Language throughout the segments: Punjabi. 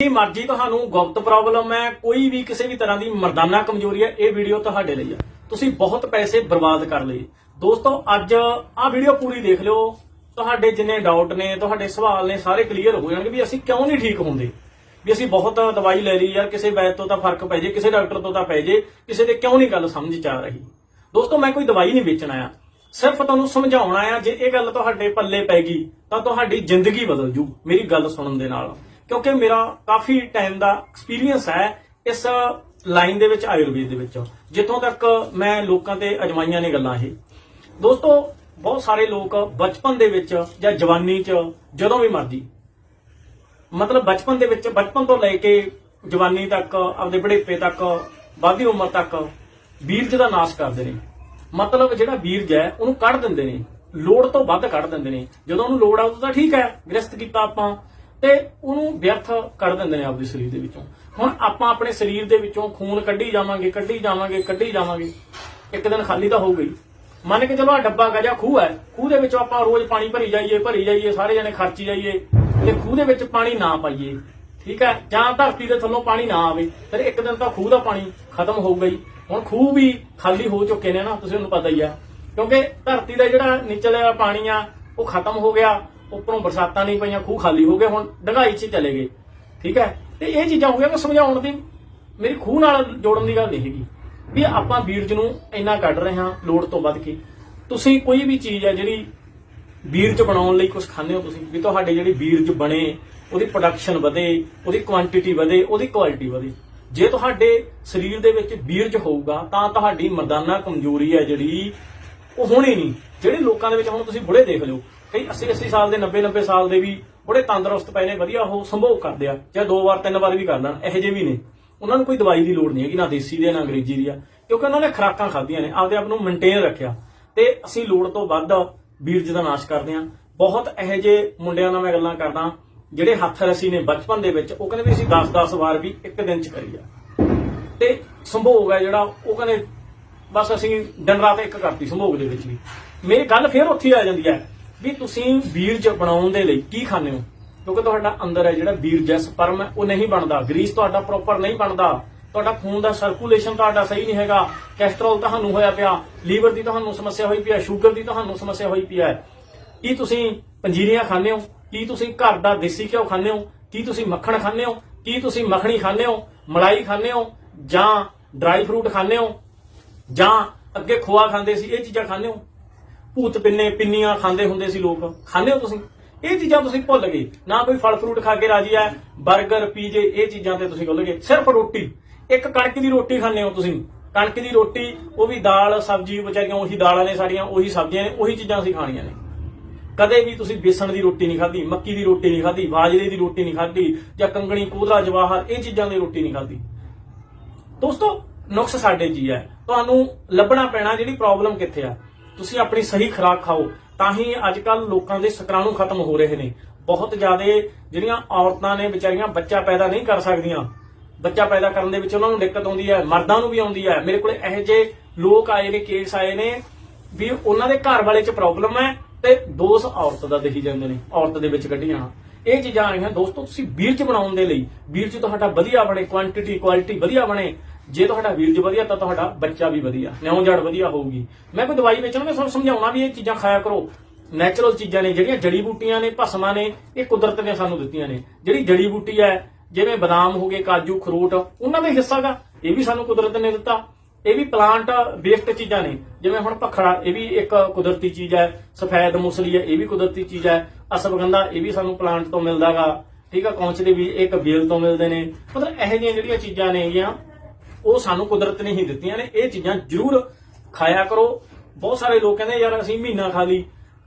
ਕੀ ਮਰਜ਼ੀ ਤੁਹਾਨੂੰ ਗੁਪਤ ਪ੍ਰੋਬਲਮ ਹੈ, ਕੋਈ ਵੀ ਕਿਸੇ ਵੀ ਤਰ੍ਹਾਂ ਦੀ ਮਰਦਾਨਾ ਕਮਜ਼ੋਰੀ ਹੈ, ਇਹ ਵੀਡੀਓ ਤੁਹਾਡੇ ਲਈ ਆ। ਤੁਸੀਂ ਬਹੁਤ ਪੈਸੇ ਬਰਬਾਦ ਕਰ ਲਏ। ਦੋਸਤੋ, ਅੱਜ ਆਹ ਵੀਡੀਓ ਪੂਰੀ ਦੇਖ ਲਿਓ। ਤੁਹਾਡੇ ਜਿੰਨੇ ਡਾਊਟ ਨੇ, ਤੁਹਾਡੇ ਸਵਾਲ ਨੇ, ਸਾਰੇ ਕਲੀਅਰ ਹੋ ਜਾਣਗੇ ਵੀ ਅਸੀਂ ਕਿਉਂ ਨਹੀਂ ਠੀਕ ਹੁੰਦੇ। ਵੀ ਅਸੀਂ ਬਹੁਤ ਦਵਾਈ ਲੈ ਲਈ ਯਾਰ ਕਿਸੇ ਵੈਦ ਤੋਂ ਤਾਂ ਫ਼ਰਕ ਪੈ ਜੇ, ਕਿਸੇ ਡਾਕਟਰ ਤੋਂ ਤਾਂ ਪੈ ਜੇ, ਕਿਸੇ ਦੇ ਕਿਉਂ ਨਹੀਂ ਗੱਲ ਸਮਝ ਚ ਆ ਰਹੀ। ਦੋਸਤੋ, ਮੈਂ ਕੋਈ ਦਵਾਈ ਨਹੀਂ ਵੇਚਣਾ ਆ ਸਿਰਫ ਤੁਹਾਨੂੰ ਸਮਝਾਉਣਾ ਆ ਜੇ ਇਹ ਗੱਲ ਤੁਹਾਡੇ ਪੱਲੇ ਪੈ ਗਈ, ਤਾਂ ਤੁਹਾਡੀ ਜ਼ਿੰਦਗੀ ਬਦਲ ਜੂ, ਮੇਰੀ ਗੱਲ ਸੁਣਨ ਦੇ ਨਾਲ। ਕਿਉਂਕਿ ਮੇਰਾ ਕਾਫੀ ਟਾਈਮ ਦਾ ਐਕਸਪੀਰੀਅੰਸ ਹੈ ਇਸ ਲਾਈਨ ਦੇ ਵਿੱਚ ਆਯੁਰਵੇਦ ਦੇ ਵਿੱਚ। ਜਿੱਥੋਂ ਤੱਕ ਮੈਂ ਲੋਕਾਂ ਤੇ ਅਜਮਾਈਆਂ ਨੇ ਗੱਲਾਂ ਇਹ। ਦੋਸਤੋ, ਬਹੁਤ ਸਾਰੇ ਲੋਕ ਬਚਪਨ ਦੇ ਵਿੱਚ ਜਾਂ ਜਵਾਨੀ 'ਚ ਜਦੋਂ ਵੀ ਮਰਜ਼ੀ, ਮਤਲਬ ਬਚਪਨ ਦੇ ਵਿੱਚ, ਬਚਪਨ ਤੋਂ ਲੈ ਕੇ ਜਵਾਨੀ ਤੱਕ, ਆਪਦੇ ਬੁਢੇਪੇ ਤੱਕ ਵੱਧਦੀ ਉਮਰ ਤੱਕ ਬੀਰਜ ਦਾ ਨਾਸ਼ ਕਰਦੇ ਨੇ। ਮਤਲਬ ਜਿਹੜਾ ਬੀਰਜ ਹੈ, ਉਹਨੂੰ ਕੱਢ ਦਿੰਦੇ ਨੇ। ਲੋੜ ਤੋਂ ਵੱਧ ਕੱਢ ਦਿੰਦੇ ਨੇ। ਜਦੋਂ ਉਹਨੂੰ ਲੋੜ ਆ, ਉਦੋਂ ਤਾਂ ਠੀਕ ਹੈ, ਗ੍ਰਸਤ ਕੀਤਾ ਆਪਾਂ। ਤੇ ਉਹਨੂੰ ਵਿਅਰਥ ਕੱਢ ਦਿੰਦੇ ਨੇ ਆਪਦੇ ਸਰੀਰ ਦੇ ਵਿੱਚੋਂ। ਹੁਣ ਆਪਾਂ ਆਪਣੇ ਸਰੀਰ ਦੇ ਵਿੱਚੋਂ ਖੂਨ ਕੱਢੀ ਜਾਵਾਂਗੇ ਕੱਢੀ ਜਾਵਾਂਗੇ ਕੱਢੀ ਜਾਵਾਂਗੇ। ਇੱਕ ਦਿਨ ਖਾਲੀ ਤਾਂ ਹੋ ਗਈ। ਮੰਨ ਕੇ ਚਲੋ ਆ ਡੱਬਾ ਗਜਾ ਖੂਹ ਹੈ, ਖੂਹ ਦੇ ਵਿੱਚੋਂ ਆਪਾਂ ਰੋਜ਼ ਪਾਣੀ ਭਰੀ ਜਾਈਏ ਭਰੀ ਜਾਈਏ, ਸਾਰੇ ਜਣੇ ਖਰਚੀ ਜਾਈਏ ਤੇ ਖੂਹ ਦੇ ਵਿੱਚ ਪਾਣੀ ਨਾ ਪਾਈਏ, ਠੀਕ ਹੈ? ਜਾਂ ਧਰਤੀ ਦੇ ਥੱਲੋਂ ਪਾਣੀ ਨਾ ਆਵੇ, ਫਿਰ ਇੱਕ ਦਿਨ ਤਾਂ ਖੂਹ ਦਾ ਪਾਣੀ ਖਤਮ ਹੋਊਗਾ ਹੀ ਹੁਣ ਖੂਹ ਵੀ ਖਾਲੀ ਹੋ ਚੁੱਕੇ ਨੇ ਨਾ, ਤੁਸੀਂ ਨੂੰ ਪਤਾ ਹੀ ਆ। ਕਿਉਂਕਿ ਧਰਤੀ ਦਾ ਜਿਹੜਾ ਨਿਚਲਿਆ ਪਾਣੀ ਆ, ਉਹ ਖਤਮ ਹੋ ਗਿਆ। ਉੱਪਰੋਂ ਬਰਸਾਤਾਂ ਨਹੀਂ ਪਈਆਂ, ਖੂਹ ਖਾਲੀ ਹੋ ਗਏ, ਹੁਣ ਡੰਗਾਈ 'ਚ ਚਲੇ ਗਏ। ਠੀਕ ਹੈ? ਤੇ ਇਹ ਚੀਜ਼ਾਂ ਹੋ ਗਈਆਂ ਮੈਂ ਸਮਝਾਉਣ ਦੀ ਮੇਰੀ ਖੂਹ ਨਾਲ ਜੋੜਨ ਦੀ ਗੱਲ ਨਹੀਂ ਹੈਗੀ। ਵੀ ਆਪਾਂ ਬੀਰਜ ਨੂੰ ਇੰਨਾ ਕੱਢ ਰਹੇ ਹਾਂ ਲੋੜ ਤੋਂ ਵੱਧ ਕੇ। ਤੁਸੀਂ ਕੋਈ ਵੀ ਚੀਜ਼ ਹੈ ਜਿਹੜੀ ਬੀਰਜ ਬਣਾਉਣ ਲਈ ਕੁਝ ਖਾਂਦੇ ਹੋ ਤੁਸੀਂ, ਵੀ ਤੁਹਾਡੇ ਜਿਹੜੀ ਬੀਰਜ ਬਣੇ, ਉਹਦੀ ਪ੍ਰੋਡਕਸ਼ਨ ਵਧੇ, ਉਹਦੀ ਕੁਆਂਟੀਟੀ ਵਧੇ, ਉਹਦੀ ਕੁਆਲਿਟੀ ਵਧੇ। ਜੇ ਤੁਹਾਡੇ ਸਰੀਰ ਦੇ ਵਿੱਚ ਬੀਰਜ ਹੋਊਗਾ, ਤਾਂ ਤੁਹਾਡੀ ਮਰਦਾਨਾ ਕਮਜ਼ੋਰੀ ਹੈ ਜਿਹੜੀ ਉਹ ਹੋਣੀ ਨਹੀਂ। ਜਿਹੜੇ ਲੋਕਾਂ ਦੇ ਵਿੱਚ ਹੁਣ ਤੁਸੀਂ ਬੁੜੇ ਦੇਖ ਲਿਓ ਕਈ 80 80 ਸਾਲ ਦੇ 90 90 ਸਾਲ ਦੇ ਵੀ ਬੜੇ ਤੰਦਰੁਸਤ ਪਏ ਨੇ, ਵਧੀਆ ਉਹ ਸੰਭੋਗ ਕਰਦੇ ਆ। ਜਾਂ ਦੋ ਵਾਰ, ਤਿੰਨ ਵਾਰ ਵੀ ਕਰ ਲੈਣ, ਇਹੋ ਜਿਹੇ ਵੀ ਨੇ। ਉਹਨਾਂ ਨੂੰ ਕੋਈ ਦਵਾਈ ਦੀ ਲੋੜ ਨਹੀਂ ਹੈਗੀ, ਨਾ ਦੇਸੀ ਦੀ, ਨਾ ਅੰਗਰੇਜ਼ੀ ਦੀ ਆ। ਕਿਉਂਕਿ ਉਹਨਾਂ ਨੇ ਖੁਰਾਕਾਂ ਖਾਧੀਆਂ ਨੇ, ਆਪਦੇ ਆਪ ਨੂੰ ਮੇਨਟੇਨ ਰੱਖਿਆ। ਤੇ ਅਸੀਂ ਲੋੜ ਤੋਂ ਵੱਧ ਬੀਰਜ ਦਾ ਨਾਸ਼ ਕਰਦੇ ਆ ਬਹੁਤ ਇਹੋ ਜਿਹੇ ਮੁੰਡਿਆਂ ਨਾਲ ਮੈਂ ਗੱਲਾਂ ਕਰਦਾ ਜਿਹੜੇ ਹੱਥ ਰਸੀ ਨੇ ਬਚਪਨ ਦੇ ਵਿੱਚ, ਉਹ ਕਹਿੰਦੇ ਵੀ ਅਸੀਂ 10-10 ਵਾਰ ਵੀ ਇੱਕ ਦਿਨ ਚ ਕਰੀ ਆ। ਤੇ ਸੰਭੋਗ ਹੈ ਜਿਹੜਾ, ਉਹ ਕਹਿੰਦੇ ਬਸ ਅਸੀਂ ਦਿਨ ਰਾਤ ਇੱਕ ਕਰਤੀ ਸੰਭੋਗ ਦੇ ਵਿੱਚ ਵੀ। ਮੇਰੀ ਗੱਲ ਫੇਰ ਉੱਥੇ ਹੀ ਆ ਜਾਂਦੀ ਹੈ। ਵੀ ਤੁਸੀਂ ਬੀਰਜ ਬਣਾਉਣ ਦੇ ਲਈ ਕੀ ਖਾਂਦੇ ਹੋ? ਕਿਉਂਕਿ ਤੁਹਾਡਾ ਅੰਦਰ ਹੈ ਜਿਹੜਾ ਬੀਰਜ ਹੈ ਹੈ, ਉਹ ਨਹੀਂ ਬਣਦਾ। ਗਰੀਸ ਤੁਹਾਡਾ ਪ੍ਰੋਪਰ ਨਹੀਂ ਬਣਦਾ। ਤੁਹਾਡਾ ਖੂਨ ਦਾ ਸਰਕੂਲੇਸ਼ਨ ਤੁਹਾਡਾ ਸਹੀ ਨਹੀਂ ਹੈਗਾ। ਕੈਸਟਰੋਲ ਤੁਹਾਨੂੰ ਹੋਇਆ ਪਿਆ। ਲੀਵਰ ਦੀ ਤੁਹਾਨੂੰ ਸਮੱਸਿਆ ਹੋਈ ਪਈ ਹੈ। ਸ਼ੂਗਰ ਦੀ ਤੁਹਾਨੂੰ ਸਮੱਸਿਆ ਹੋਈ ਪਈ ਹੈ। ਕੀ ਤੁਸੀਂ ਪੰਜੀਰੀਆਂ ਖਾਂਦੇ ਹੋ? ਕੀ ਤੁਸੀਂ ਘਰ ਦਾ ਦੇਸੀ ਘਿਓ ਖਾਂਦੇ ਹੋ? ਕੀ ਤੁਸੀਂ ਮੱਖਣ ਖਾਂਦੇ ਹੋ? ਕੀ ਤੁਸੀਂ ਮੱਖਣੀ ਖਾਂਦੇ ਹੋ? ਮਲਾਈ ਖਾਂਦੇ ਹੋ? ਜਾਂ ਡਰਾਈ ਫਰੂਟ ਖਾਂਦੇ ਹੋ? ਜਾਂ ਅੱਗੇ ਖੋਆ ਖਾਂਦੇ ਸੀ, ਇਹ ਚੀਜ਼ਾਂ ਖਾਂਦੇ ਹੋ? ਭੂਤ ਪਿੰਨੇ ਪਿੰਨੀਆਂ ਖਾਂਦੇ ਹੁੰਦੇ ਸੀ ਲੋਕ। ਖਾਂਦੇ ਹੋ ਤੁਸੀਂ? ਇਹ ਚੀਜ਼ਾਂ ਤੁਸੀਂ ਭੁੱਲ ਗਏ। ਨਾ ਕੋਈ ਫਲ ਫਰੂਟ ਖਾ ਕੇ ਰਾਜੀ ਹੈ 버ਗਰ ਪੀਜੇ, ਇਹ ਚੀਜ਼ਾਂ ਤੇ ਤੁਸੀਂ ਭੁੱਲ ਗਏ। ਸਿਰਫ ਰੋਟੀ। ਇੱਕ ਕਣਕ ਦੀ ਰੋਟੀ ਖਾਂਦੇ ਹੋ ਤੁਸੀਂ। ਕਣਕ ਦੀ ਰੋਟੀ, ਉਹ ਵੀ ਦਾਲ, ਸਬਜ਼ੀ, ਵਿਚਾਰੀਆਂ ਉਹੀ ਦਾਲਾਂ ਨੇ ਸਾਡੀਆਂ, ਉਹੀ ਸਬਜ਼ੀਆਂ ਨੇ, ਉਹੀ ਚੀਜ਼ਾਂ ਅਸੀਂ ਖਾਣੀਆਂ ਨੇ। ਕਦੇ ਵੀ ਤੁਸੀਂ ਬੇਸਣ ਦੀ ਰੋਟੀ ਨਹੀਂ ਖਾਧੀ, ਮੱਕੀ ਦੀ ਰੋਟੀ ਨਹੀਂ ਖਾਧੀ, ਬਾਜਰੇ ਦੀ ਰੋਟੀ ਨਹੀਂ ਖਾਧੀ, ਜਾਂ ਕੰਗਣੀ, ਕੋਦਰਾ, ਜਵਾਹਰ, ਇਹ ਚੀਜ਼ਾਂ ਦੀ ਰੋਟੀ ਨਹੀਂ ਖਾਧੀ। ਦੋਸਤੋ, ਨੁਕਸ ਸਾਡੇ ਜੀ ਹੈ ਤੁਹਾਨੂੰ ਲੱਭਣਾ ਪੈਣਾ ਜਿਹੜੀ ਪ੍ਰੋਬਲਮ ਕਿੱਥੇ ਆ। ਤੁਸੀਂ ਆਪਣੀ ਸਹੀ ਖੁਰਾਕ ਖਾਓ, ਤਾਂ ਹੀ ਅੱਜ ਕੱਲ ਲੋਕਾਂ ਦੇ ਸਕਰਾਣੂ ਖਤਮ ਹੋ ਰਹੇ ਨੇ। ਬਹੁਤ ਜ਼ਿਆਦਾ ਜਿਹੜੀਆਂ ਔਰਤਾਂ ਨੇ, ਵਿਚਾਰੀਆਂ ਬੱਚਾ ਪੈਦਾ ਨਹੀਂ ਕਰ ਸਕਦੀਆਂ। ਬੱਚਾ ਪੈਦਾ ਕਰਨ ਦੇ ਵਿੱਚ ਉਹਨਾਂ ਨੂੰ ਦਿੱਕਤ ਆਉਂਦੀ ਹੈ, ਮਰਦਾਂ ਨੂੰ ਵੀ ਆਉਂਦੀ ਹੈ। ਮੇਰੇ ਕੋਲ ਇਹੋ ਜਿਹੇ ਲੋਕ ਆਏ ਨੇ ਕੇਸ ਆਏ ਨੇ, ਵੀ ਉਹਨਾਂ ਦੇ ਘਰ ਵਾਲੇ 'ਚ ਪ੍ਰੋਬਲਮ ਹੈ ਤੇ ਦੋਸ਼ ਔਰਤ ਦਾ ਦੇਖੀ ਜਾਂਦੇ ਨੇ, ਔਰਤ ਦੇ ਵਿੱਚ ਕੱਢੀ ਜਾਣਾ ਇਹ ਚੀਜ਼ਾਂ ਆਈਆਂ ਦੋਸਤੋ, ਤੁਸੀਂ ਬੀਰਜ ਬਣਾਉਣ ਦੇ ਲਈ ਬੀਰਜ ਤੁਹਾਡਾ ਵਧੀਆ ਬਣੇ ਕੁਆਂਟੀਟੀ ਕੁਆਲਿਟੀ ਵਧੀਆ ਬਣੇ ਜੇ ਤੁਹਾਡਾ ਬੀਰਜ ਵਧੀਆ, ਤਾਂ ਤੁਹਾਡਾ ਬੱਚਾ ਵੀ ਵਧੀਆ। ਨਿਉਂ ਜੜ ਵਧੀਆ ਹੋਊਗੀ। ਮੈਂ ਕੋਈ ਦਵਾਈ ਵੇਚਣਾ, ਮੈਂ ਤੁਹਾਨੂੰ ਸਮਝਾਉਣਾ ਵੀ ਇਹ ਚੀਜ਼ਾਂ ਖਾਇਆ ਕਰੋ। ਨੈਚੁਰਲ ਚੀਜ਼ਾਂ ਨੇ, ਜਿਹੜੀਆਂ ਜੜੀ ਬੂਟੀਆਂ ਨੇ, ਭਸਮਾਂ ਨੇ, ਇਹ ਕੁਦਰਤ ਨੇ ਸਾਨੂੰ ਦਿੱਤੀਆਂ ਨੇ। ਜਿਹੜੀ ਜੜੀ ਬੂਟੀ ਹੈ, ਜਿਵੇਂ ਬਦਾਮ ਹੋ ਗਏ, ਕਾਜੂ, ਖਰੋਟ, ਉਹਨਾਂ ਦਾ ਹਿੱਸਾ ਗਾ। ਇਹ ਵੀ ਸਾਨੂੰ ਕੁਦਰਤ ਨੇ ਦਿੱਤਾ। ਇਹ ਵੀ ਪਲਾਂਟ ਬੇਸਡ ਚੀਜ਼ਾਂ ਨੇ। ਜਿਵੇਂ ਹੁਣ ਭਖੜਾ, ਇਹ ਵੀ ਇੱਕ ਕੁਦਰਤੀ ਚੀਜ਼ ਹੈ। ਸਫੈਦ ਮੁਸਲੀ ਹੈ, ਇਹ ਵੀ ਕੁਦਰਤੀ ਚੀਜ਼ ਹੈ। ਅਸਵਗੰਧਾ ਇਹ ਵੀ ਸਾਨੂੰ ਪਲਾਂਟ ਤੋਂ ਮਿਲਦਾਗਾ ਠੀਕ ਆ, ਕੌਂਚ ਦੇ ਵੀ ਇੱਕ ਬੇਲ ਤੋਂ ਮਿਲਦੇ ਨੇ। ਮਤਲਬ ਇਹੋ ਜਿਹੀਆਂ ਜਿਹੜੀਆਂ ਚੀਜ਼ਾਂ ਨੇ ਹੈਗੀਆਂ ਉਹ ਸਾਨੂੰ ਕੁਦਰਤ ਨੇ ਹੀ ਦਿੱਤੀਆਂ ਨੇ। ਇਹ ਚੀਜ਼ਾਂ ਜ਼ਰੂਰ ਖਾਇਆ ਕਰੋ। ਬਹੁਤ ਸਾਰੇ ਲੋਕ ਕਹਿੰਦੇ, ਯਾਰ ਅਸੀਂ ਮਹੀਨਾ ਖਾ ਲਈ।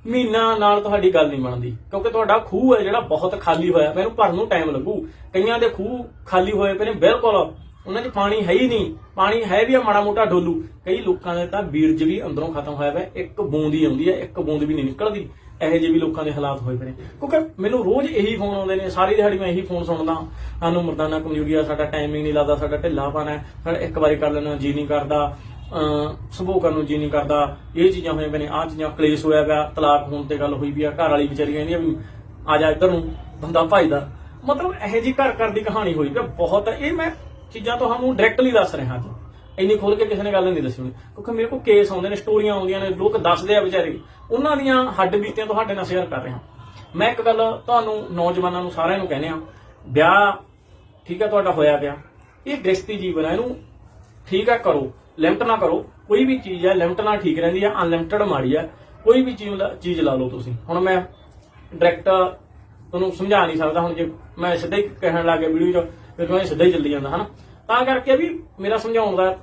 ਮਹੀਨਾ ਨਾਲ ਤੁਹਾਡੀ ਗੱਲ ਨਹੀਂ ਬਣਦੀ, ਕਿਉਂਕਿ ਤੁਹਾਡਾ ਖੂਹ ਹੈ ਜਿਹੜਾ ਬਹੁਤ ਖਾਲੀ ਹੋਇਆ। ਮੈਨੂੰ ਭਰਨ ਨੂੰ ਟਾਈਮ ਲੱਗੂ। ਕਈਆਂ ਦੇ ਖੂਹ ਖਾਲੀ ਹੋਏ ਪਏ ਨੇ, ਬਿਲਕੁਲ। ਉਹਨਾਂ 'ਚ ਪਾਣੀ ਹੈ ਹੀ ਨਹੀਂ। ਪਾਣੀ ਹੈ ਵੀ ਆ ਮਾੜਾ ਮੋਟਾ ਡੋਲੂ। ਕਈ ਲੋਕਾਂ ਦੇ ਤਾਂ ਬੀਰਜ ਵੀ ਅੰਦਰੋਂ ਖਤਮ ਹੋਇਆ ਪਿਆ ਇੱਕ ਬੂੰਦ ਹੀ ਆਉਂਦੀ ਹੈ ਇੱਕ ਬੂੰਦ ਵੀ ਨਹੀਂ ਨਿਕਲਦੀ। ਇਹੋ ਜਿਹੇ ਵੀ ਲੋਕਾਂ ਦੇ ਹਾਲਾਤ ਹੋਏ ਪਏ ਨੇ। ਕਿਉਂਕਿ ਮੈਨੂੰ ਰੋਜ਼ ਇਹੀ ਫੋਨ ਆਉਂਦੇ ਨੇ, ਸਾਰੀ ਦਿਹਾੜੀ ਮੈਂ ਇਹੀ ਫੋਨ ਸੁਣਦਾ। ਸਾਨੂੰ ਮਰਦਾਨਾ ਕਮਜ਼ੋਰੀ ਆ ਸਾਡਾ ਟਾਈਮਿੰਗ ਨਹੀਂ ਲੱਗਦਾ, ਸਾਡਾ ਢਿੱਲਾ ਹੈ। ਸਾਡਾ ਇੱਕ ਵਾਰੀ ਕਰ ਲੈਣਾ, ਜੀ ਨਹੀਂ ਕਰਦਾ। ਸੁਭੋ ਕਰਨ ਨੂੰ ਜੀ ਨਹੀਂ ਕਰਦਾ। ਇਹ ਚੀਜ਼ਾਂ ਹੋਈਆਂ ਪਈਆਂ ਨੇ, ਆਹ ਚੀਜ਼ਾਂ ਕਲੇਸ਼ ਹੋਇਆ ਪਿਆ। ਤਲਾਕ ਹੋਣ ਤੇ ਗੱਲ ਹੋਈ ਵੀ ਆ। ਘਰ ਵਾਲੀ ਵਿਚਾਰੀ ਕਹਿੰਦੀ ਆ ਵੀ, ਆ ਜਾ ਇੱਧਰ ਨੂੰ, ਬੰਦਾ ਭਜਦਾ। ਮਤਲਬ ਇਹੋ ਜੀ ਘਰ ਘਰ ਦੀ ਕਹਾਣੀ ਹੋਈ ਪਿਆ ਬਹੁਤ। ਇਹ ਮੈਂ ਚੀਜ਼ਾਂ ਤੁਹਾਨੂੰ ਡਾਇਰੈਕਟਲੀ ਦੱਸ ਰਿਹਾ ਜੀ ਇੰਨੀ ਖੋਲ ਕੇ ਕਿਸੇ ਨੇ ਗੱਲ ਨਹੀਂ ਦੱਸੀ ਹੋਣੀ। ਕਿਉਂਕਿ ਮੇਰੇ ਕੋਲ ਕੇਸ ਆਉਂਦੇ ਨੇ ਸਟੋਰੀਆਂ ਆਉਂਦੀਆਂ ਨੇ, ਲੋਕ ਦੱਸਦੇ ਆ ਵਿਚਾਰੇ। ਉਹਨਾਂ ਦੀਆਂ ਹੱਡ ਬੀਤੀਆਂ ਤੁਹਾਡੇ ਨਾਲ ਸ਼ੇਅਰ ਕਰ ਰਿਹਾ ਮੈਂ ਇੱਕ ਗੱਲ ਤੁਹਾਨੂੰ ਨੌਜਵਾਨਾਂ ਨੂੰ ਸਾਰਿਆਂ ਨੂੰ ਕਹਿੰਦੇ ਆ ਵਿਆਹ ਠੀਕ ਹੈ ਤੁਹਾਡਾ ਹੋਇਆ ਪਿਆ। ਇਹ ਗ੍ਰਸਤੀ ਜੀਵਨ ਹੈ ਇਹਨੂੰ ਠੀਕ ਆ, ਕਰੋ। ਲਿਮਟ ਨਾ ਕਰੋ। ਕੋਈ ਵੀ ਚੀਜ਼ ਹੈ ਲਿਮਟ ਨਾਲ ਠੀਕ ਰਹਿੰਦੀ ਹੈ ਅਨਲਿਮਟਡ ਮਾੜੀ ਹੈ ਕੋਈ ਵੀ ਚੀਜ਼ ਚੀਜ਼ ਲਾ ਲਓ ਤੁਸੀਂ। ਹੁਣ ਮੈਂ ਡਾਇਰੈਕਟ ਤੁਹਾਨੂੰ ਸਮਝਾ ਨਹੀਂ ਸਕਦਾ, ਹੁਣ ਜੇ ਮੈਂ ਸਿੱਧਾ ਹੀ ਕਹਿਣ ਲੱਗ ਗਿਆ ਵੀਡੀਓ 'ਚ ਫਿਰ ਮੈਂ ਸਿੱਧਾ ਹੀ ਚੱਲੀ ਜਾਂਦਾ, ਹਨਾ? ਤਾਂ ਕਰਕੇ ਵੀ ਮੇਰਾ ਸਮਝਾਉਣ ਦਾ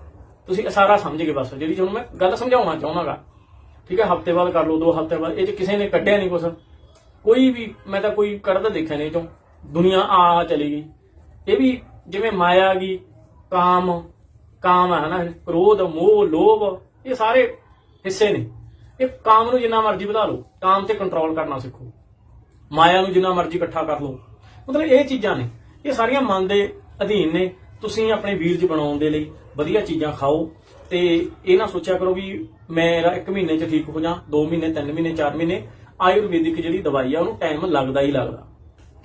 ਤੁਸੀਂ ਸਾਰਾ ਸਮਝ ਗਏ ਬਸ, ਜਿਹੜੀ ਤੁਹਾਨੂੰ ਮੈਂ ਗੱਲ ਸਮਝਾਉਣਾ ਚਾਹੁੰਦਾਗਾ ਠੀਕ ਹੈ? ਹਫ਼ਤੇ ਬਾਅਦ ਕਰ ਲਓ, ਦੋ ਹਫ਼ਤੇ ਬਾਅਦ, ਇਹ 'ਚ ਕਿਸੇ ਨੇ ਕੱਢਿਆ ਨਹੀਂ ਕੁਛ। ਕੋਈ ਵੀ, ਮੈਂ ਤਾਂ ਕੋਈ ਕੱਢਦਾ ਦੇਖਿਆ ਨਹੀਂ ਇਹ 'ਚੋਂ। ਦੁਨੀਆ ਆ ਆ ਚਲੀ ਗਈ। ਇਹ ਵੀ ਜਿਵੇਂ ਮਾਇਆ ਗਈ, ਕਾਮ ਕਾਮ ਹੈ ਨਾ ਕ੍ਰੋਧ, ਮੋਹ, ਲੋਭ, ਇਹ ਸਾਰੇ ਹਿੱਸੇ ਨੇ। ਇਹ ਕਾਮ ਨੂੰ ਜਿੰਨਾ ਮਰਜ਼ੀ ਵਧਾ ਲਓ, ਕਾਮ ਤੇ ਕੰਟਰੋਲ ਕਰਨਾ ਸਿੱਖੋ। ਮਾਇਆ ਨੂੰ ਜਿੰਨਾ ਮਰਜ਼ੀ ਇਕੱਠਾ ਕਰ ਲਓ। ਮਤਲਬ ਇਹ ਚੀਜ਼ਾਂ ਨੇ। ਇਹ ਸਾਰੀਆਂ ਮਨ ਦੇ ਅਧੀਨ ਨੇ। ਤੁਸੀਂ ਆਪਣੇ ਵੀਰ ਵੀਰਜ ਬਣਾਉਣ ਦੇ ਲਈ ਵਧੀਆ ਚੀਜ਼ਾਂ ਖਾਓ ਤੇ ਇਹ ਨਾ ਸੋਚਿਆ ਕਰੋ ਵੀ ਮੇਰਾ 1 ਮਹੀਨੇ ਚ ਠੀਕ ਹੋ ਜਾ 2 ਮਹੀਨੇ 3 ਮਹੀਨੇ 4 ਮਹੀਨੇ, ਆਯੁਰਵੈਦਿਕ ਜਿਹੜੀ ਦਵਾਈ ਆ ਉਹਨੂੰ ਟਾਈਮ ਲੱਗਦਾ ਹੀ ਲੱਗਦਾ।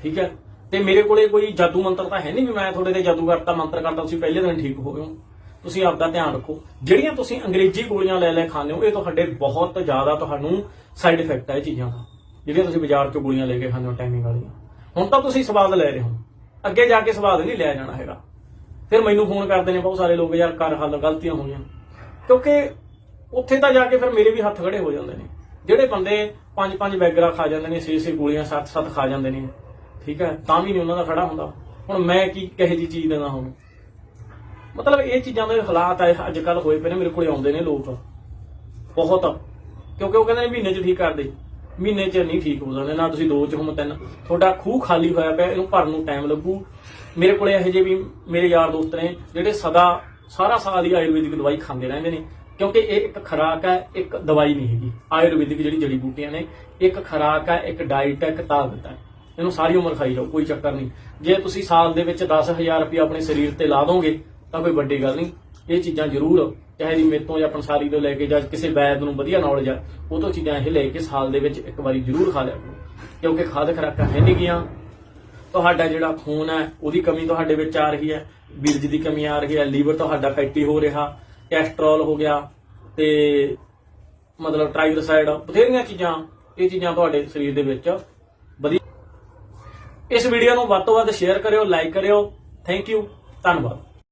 ਠੀਕ ਹੈ? ਤੇ ਮੇਰੇ ਕੋਲੇ ਕੋਈ ਜਾਦੂ ਮੰਤਰ ਤਾਂ ਹੈ ਨਹੀਂ ਵੀ ਮੈਂ ਤੁਹਾਡੇ ਤੇ ਜਾਦੂ ਕਰਤਾ, ਮੰਤਰ ਕਰਤਾ, ਤੁਸੀਂ ਪਹਿਲੇ ਦਿਨ ਠੀਕ ਹੋ ਗਏ ਹੋ। ਤੁਸੀਂ ਆਪਦਾ ਧਿਆਨ ਰੱਖੋ। ਜਿਹੜੀਆਂ ਤੁਸੀਂ ਅੰਗਰੇਜ਼ੀ ਗੋਲੀਆਂ ਲੈ ਲੈ ਖਾਂਦੇ ਹੋ, ਇਹ ਤੁਹਾਡੇ ਬਹੁਤ ਜ਼ਿਆਦਾ ਤੁਹਾਨੂੰ ਸਾਈਡ ਇਫੈਕਟ ਹੈ ਇਹ ਚੀਜ਼ਾਂ ਦਾ। ਜਿਹੜੀਆਂ ਤੁਸੀਂ ਬਾਜ਼ਾਰ ਚੋਂ ਗੋਲੀਆਂ ਲੈ ਕੇ ਖਾਂਦੇ ਹੋ ਟਾਈਮਿੰਗ ਵਾਲੀਆਂ। ਹੁਣ ਤਾਂ ਤੁਸੀਂ ਸਵਾਦ ਲੈ ਰਹੇ ਹੋ। ਅੱਗੇ ਜਾ ਕੇ ਸਵਾਦ ਨਹੀਂ ਲਿਆ ਜਾਣਾ ਹੈਗਾ। ਫਿਰ ਮੈਨੂੰ ਫੋਨ ਕਰਦੇ ਨੇ ਬਹੁਤ ਸਾਰੇ ਲੋਕ, ਯਾਰ ਕਰ ਹੱਲ, ਗਲਤੀਆਂ ਹੋਈਆਂ ਕਿਉਂਕਿ ਉੱਥੇ ਤਾਂ ਜਾ ਕੇ ਫਿਰ ਮੇਰੇ ਵੀ ਹੱਥ ਖੜੇ ਹੋ ਜਾਂਦੇ ਨੇ। ਜਿਹੜੇ ਬੰਦੇ ਪੰਜ ਪੰਜ ਬੈਗਰਾ ਖਾ ਜਾਂਦੇ ਨੇ ਛੇ ਛੇ ਗੋਲੀਆਂ ਸੱਤ ਸੱਤ ਖਾ ਜਾਂਦੇ ਨੇ, ਠੀਕ ਹੈ, ਤਾਂ ਵੀ ਨਹੀਂ ਉਹਨਾਂ ਦਾ ਖੜਾ ਹੁੰਦਾ। ਹੁਣ ਮੈਂ ਕੀ ਕਹੇ ਜੀ ਚੀਜ਼ ਦੇਣਾ ਹੁਣ ਮਤਲਬ ਇਹ ਚੀਜ਼ਾਂ ਦੇ ਹਾਲਾਤ ਆ ਅੱਜ ਕੱਲ ਹੋਏ ਪਏ ਨੇ, ਮੇਰੇ ਕੋਲ ਆਉਂਦੇ ਨੇ ਲੋਕ। ਬਹੁਤ। ਕਿਉਂਕਿ ਉਹ ਕਹਿੰਦੇ ਨੇ ਮਹੀਨੇ ਚ ਠੀਕ ਕਰਦੇ ਮਹੀਨੇ ਚ ਨਹੀਂ ਠੀਕ ਹੋ ਸਕਦੇ ਨਾ ਤੁਸੀਂ ਦੋ ਚ ਹੋ ਤਿੰਨ। ਤੁਹਾਡਾ ਖੂਹ ਖਾਲੀ ਹੋਇਆ ਪਿਆ, ਇਹਨੂੰ ਭਰਨ ਨੂੰ ਟਾਈਮ ਲੱਗੂ। ਮੇਰੇ ਕੋਲੇ ਇਹੋ ਜਿਹੇ ਵੀ ਮੇਰੇ ਯਾਰ ਦੋਸਤ ਨੇ, ਜਿਹੜੇ ਸਦਾ, ਸਾਰਾ ਸਾਲ ਹੀ ਆਯੁਰਵੈਦਿਕ ਦਵਾਈ ਖਾਂਦੇ ਰਹਿੰਦੇ ਨੇ। ਕਿਉਂਕਿ ਇਹ ਇੱਕ ਖੁਰਾਕ ਹੈ, ਇੱਕ ਦਵਾਈ ਨਹੀਂ ਹੈਗੀ। ਆਯੁਰਵੈਦਿਕ ਜਿਹੜੀ ਜੜੀ ਬੂਟੀਆਂ ਨੇ, ਇੱਕ ਖੁਰਾਕ ਹੈ, ਇੱਕ ਡਾਈਟ ਹੈ, ਇੱਕ ਤਾਕਤ ਹੈ। ਇਹਨੂੰ ਸਾਰੀ ਉਮਰ ਖਾਈ ਜਾਓ, ਕੋਈ ਚੱਕਰ ਨਹੀਂ। ਜੇ ਤੁਸੀਂ ਸਾਲ ਦੇ ਵਿੱਚ 10000 ਰੁਪਏ ਆਪਣੇ ਸਰੀਰ ਤੇ ਲਾ ਦੋਗੇ, ਤਾਂ ਕੋਈ ਵੱਡੀ ਗੱਲ ਨਹੀਂ। ਇਹ ਚੀਜ਼ਾਂ ਜ਼ਰੂਰ ਚਾਹੇ ਦੀ ਮੇਤੋਂ ਜਾਂ ਪੰਸਾਰੀ ਤੋਂ ਲੈ ਕੇ ਜਾਂ ਕਿਸੇ ਵੈਦ ਨੂੰ ਵਧੀਆ ਨੌਲੇਜ ਆ, ਉਹ ਤੋਂ ਚੀਜ਼ਾਂ ਇਹ ਲੈ ਕੇ ਸਾਲ ਦੇ ਵਿੱਚ ਇੱਕ ਵਾਰੀ ਜ਼ਰੂਰ ਖਾ ਲਿਆ ਕਰੋ। ਕਿਉਂਕਿ ਖਾਦ ਖਰਾਕਾਂ ਹੈ ਨਹੀਂ ਗੀਆਂ। ਤੁਹਾਡਾ ਜਿਹੜਾ ਖੂਨ ਹੈ, ਉਹਦੀ ਕਮੀ ਤੁਹਾਡੇ ਵਿੱਚ ਆ ਰਹੀ ਹੈ। ਬਿਰਜ ਦੀ ਕਮੀ ਆ ਰਹੀ ਹੈ, ਲੀਵਰ ਤੁਹਾਡਾ ਫੈਟੀ ਹੋ ਰਿਹਾ, ਕੈਸਟਰੋਲ ਹੋ ਗਿਆ ਤੇ ਮਤਲਬ ਟ੍ਰਾਈਗਲਿਸਰਾਈਡ ਬਥੇਰੀਆਂ ਚੀਜ਼ਾਂ, ਇਹ ਚੀਜ਼ਾਂ ਤੁਹਾਡੇ ਸਰੀਰ ਦੇ ਵਿੱਚ ਵਧੀਆ ਇਸ ਵੀਡੀਓ ਨੂੰ ਵੱਧ ਤੋਂ ਵੱਧ ਸ਼ੇਅਰ ਕਰਿਓ ਲਾਈਕ ਕਰਿਓ। ਥੈਂਕ ਯੂ ਧੰਨਵਾਦ।